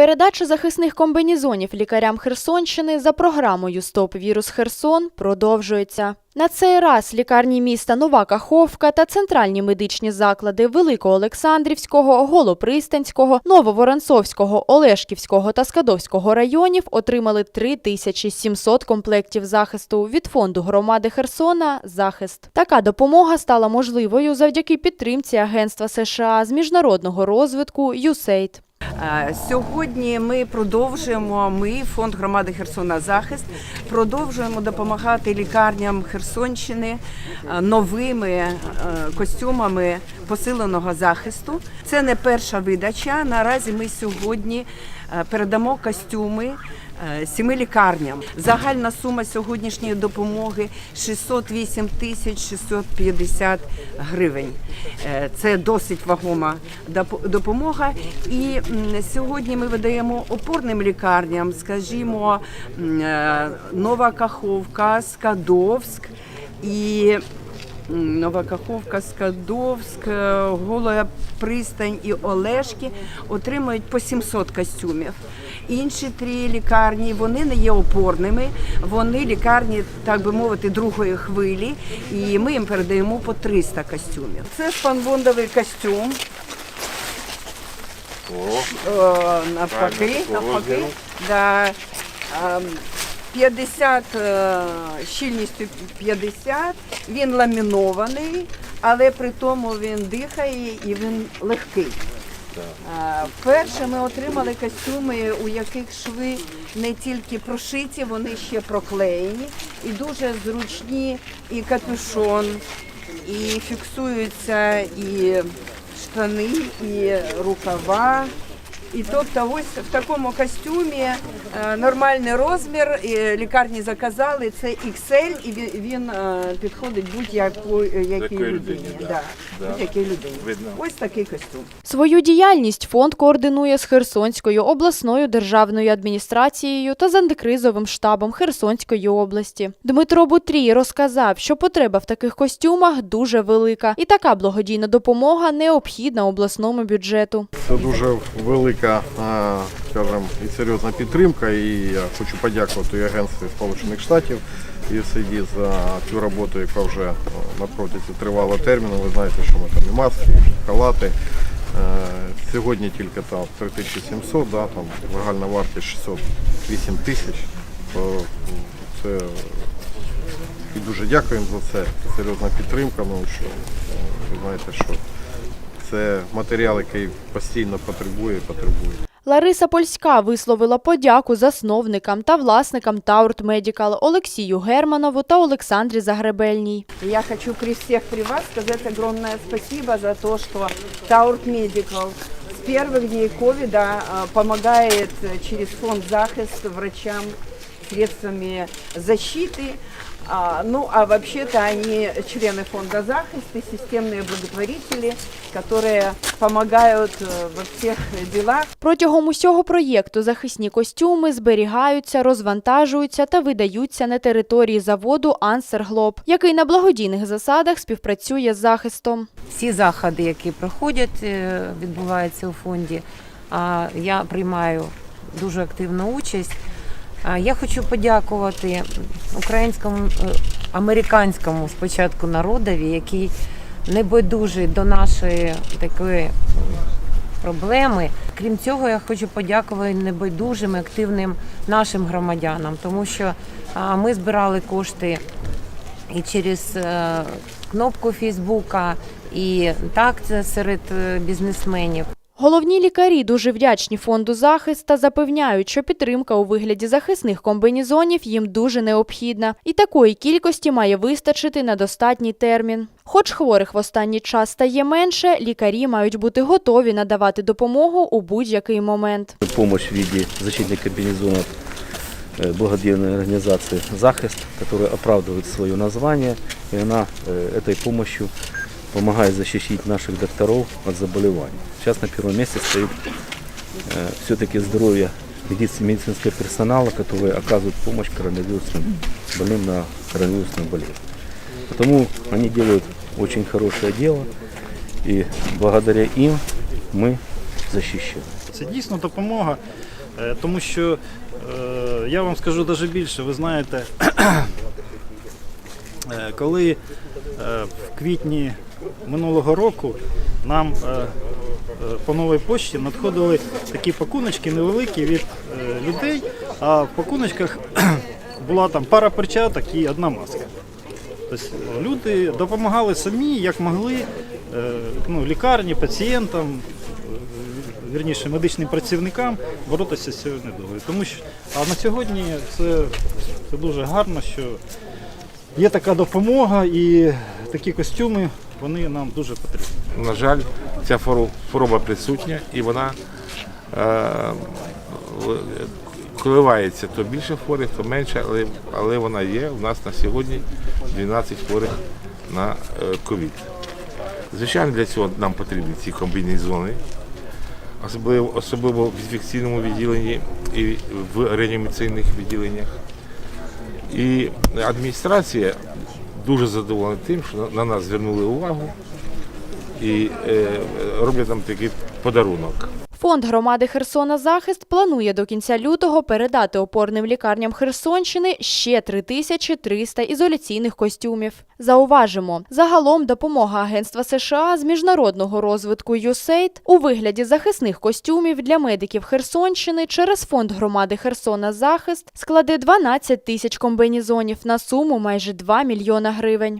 Передача захисних комбінезонів лікарям Херсонщини за програмою Стоп вірус Херсон продовжується. На цей раз лікарні міста Нова Каховка та центральні медичні заклади Великоолександрівського, Голопристанського, Нововоронцовського, Олешківського та Скадовського районів отримали 3700 комплектів захисту від фонду громади Херсона «Захист». Така допомога стала можливою завдяки підтримці Агентства США з міжнародного розвитку USAID. Е, Сьогодні ми продовжуємо. Ми, фонд громади Херсона Захист, продовжуємо допомагати лікарням Херсонщини е, новими е, костюмами посиленого захисту. Це не перша видача. Наразі ми сьогодні передамо костюми. е, Сіми лікарням загальна сума сьогоднішньої допомоги 608 тисяч 650 гривень. Е, Це досить вагома допомога. І сьогодні ми видаємо опорним лікарням, скажімо, е, Нова Каховка, Скадовськ і м, Нова Каховка, Скадовськ, е, Голая Пристань і Олешки отримують по 700 костюмів. Інші три лікарні вони не є опорними, вони лікарні, так би мовити, другої хвилі, і ми їм передаємо по 300 костюмів. Це спанбондовий костюм. О, навпаки, навпаки. Да. Ем, 50 е, щільністю 50, він ламінований, але при тому він дихає і він легкий. Е, Вперше ми отримали костюми, у яких шви не тільки прошиті, вони ще проклеєні і дуже зручні і капюшон, і фіксуються і штани, і рукава. І тобто ось в такому костюмі е, нормальний розмір, і лікарні заказали, це XL, і він, е, підходить будь-яку якій людині. да. Да. Да. Будь-якій людині. Видно. Ось такий костюм. Свою діяльність фонд координує з Херсонською обласною державною адміністрацією та з антикризовим штабом Херсонської області. Дмитро Бутрій розказав, що потреба в таких костюмах дуже велика, і така благодійна допомога необхідна обласному бюджету. Це дуже велика, е, скажімо, і серйозна підтримка. І я хочу подякувати і Агентстві Сполучених Штатів і USAID за цю роботу, яка вже е, на протязі тривалого терміну. Ви знаєте, що ми там і маски, і халати. Е, Сьогодні тільки там 3700, да, там загальна вартість 608 тисяч. Це і дуже дякуємо за це. Це серйозна підтримка. Ну що е, ви знаєте, що це матеріал, який постійно потребує і потребує. Лариса Польська висловила подяку засновникам та власникам Таурт Медікал Олексію Германову та Олександрі Загребельній. Я хочу при всех при вас сказать огромное спасибо за то, что Таурт Медикал с первых дней ковида а, помогает э, через фонд захист врачам средствами защиты. А, Ну, а вообще-то они члены фонда захист и системные благотворители, которые помогают э, во всех делах. Протягом усього проєкту захисні костюми зберігаються, розвантажуються та видаються на території заводу Ансер Глоб, який на благодійних засадах співпрацює з захистом. всі заходи, які проходять, е, відбуваються у фонді. а, Я приймаю дуже активну участь. Я хочу подякувати українському е, американському спочатку народові, який небайдужий до нашої такої проблеми. Крім цього, я хочу подякувати небайдужим активним нашим громадянам, тому що ми збирали кошти і через е, кнопку Фейсбука, і так це серед е, бізнесменів. Головні лікарі дуже вдячні фонду захист та запевняють, що підтримка у вигляді захисних комбінезонів їм дуже необхідна, і такої кількості має вистачити на достатній термін. Хоч хворих в останній час стає менше, лікарі мають бути готові надавати допомогу у будь-який момент. помощь в виде защитных комбинезонов э, благодетельной организации «Захист», которая оправдывает свое название, и она э, этой помощью помогает защитить наших докторов от заболеваний. Сейчас на первом месте стоит все-таки здоровье медиц- медицинского персонала, который оказывает помощь коронавирусным больным на коронавирусную болезнь. Потому они делают очень хорошее дело, и благодаря им мы защищены. Це дійсно допомога, е, тому що е, я вам скажу навіть більше, ви знаєте, е, коли е, в квітні минулого року нам е, е, по новій пошті надходили такі пакуночки невеликі від е, людей, а в пакуночках була там пара перчаток і одна маска. Тобто люди допомагали самі, як могли, ну, лікарні, пацієнтам, вірніше медичним працівникам боротися з цією недугою. Тому що а на сьогодні це, це дуже гарно, що є така допомога і такі костюми вони нам дуже потрібні. На жаль, ця хвороба присутня і вона е, коливається то більше хворих, то менше, але, але вона є. У нас на сьогодні 12 хворих на е, ковід. Звичайно, для цього нам потрібні ці комбінезони, особливо, особливо в інфекційному відділенні і в реанімаційних відділеннях. І адміністрація дуже задоволений тим, що на- на нас звернули увагу і е, роблять нам такий подарунок. Фонд громади Херсона Захист планує до кінця лютого передати опорним лікарням Херсонщини ще 3300 ізоляційних костюмів. Зауважимо, загалом допомога Агентства США з міжнародного розвитку USAID у вигляді захисних костюмів для медиків Херсонщини через фонд громади Херсона Захист складе 12 тисяч комбінезонів на суму майже 2 мільйона гривень.